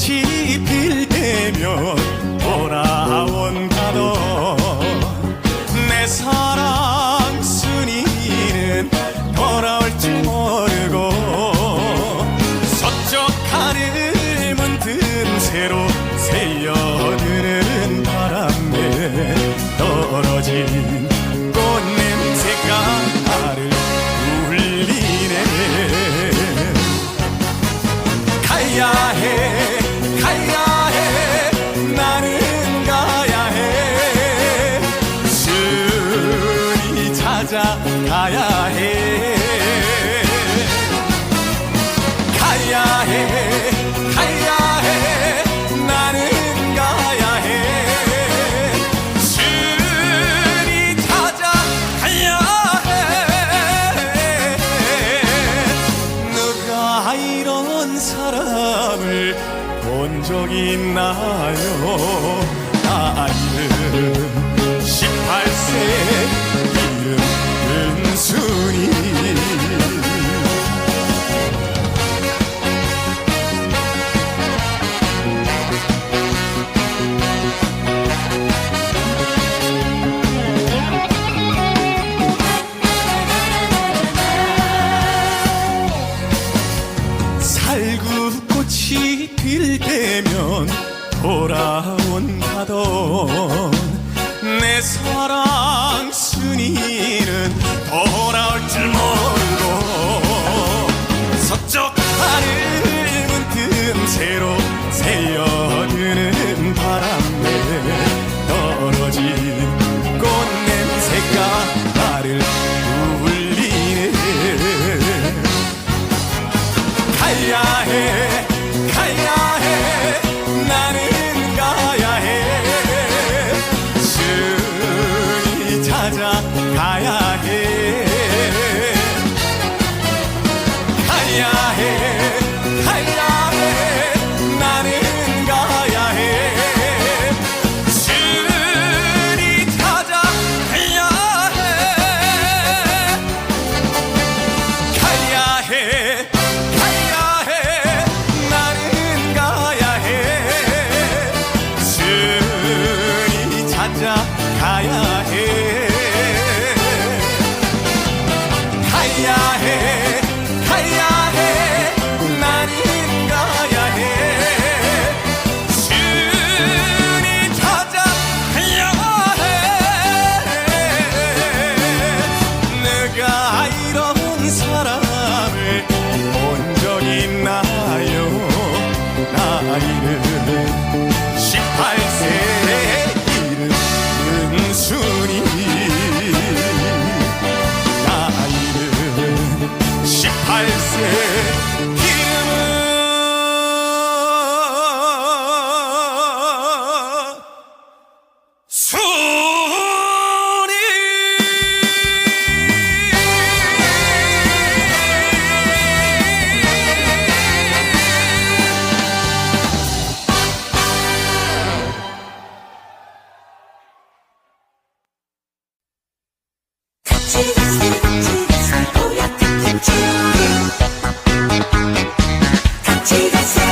꽃이 필 때면 돌아온다도 내 사랑 순이는 돌아올 줄 모르고 서쪽 하늘 문든 새로 찾아가야 해. 가야 해 가야 해. 나는 가야 해. 순이 찾아 가야 해. 누가 이런 사람을 본 적 있나요? 나이는 살구꽃이 필 때면 돌아온다던 내 사랑 가야 해 가야 해 나는 가야 해. 순이 찾아 가야 해. 가야 해 가야 같이 가세